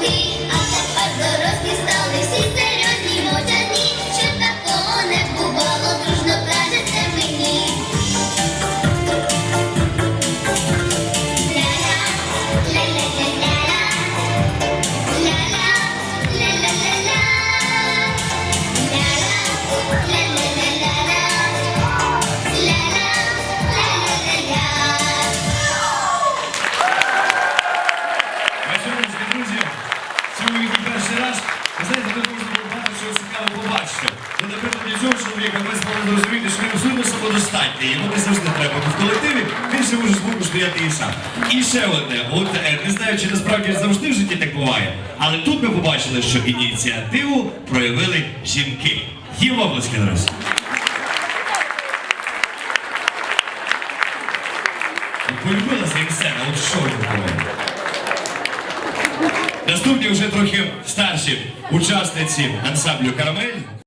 me. Ну, ви, напевно, для цього чоловіка ми змогли зрозуміти, що він абсолютно самодостатній, йому не завжди треба в колективі, він ще може з боку стояти і сам. І ще одне, от е, не знаю, чи насправді завжди в житті так буває, але тут ми побачили, що ініціативу проявили жінки. Їм обласки наразі. Полюбилася і все, от що робимо. Наступні вже трохи старші учасниці ансамблю Карамель.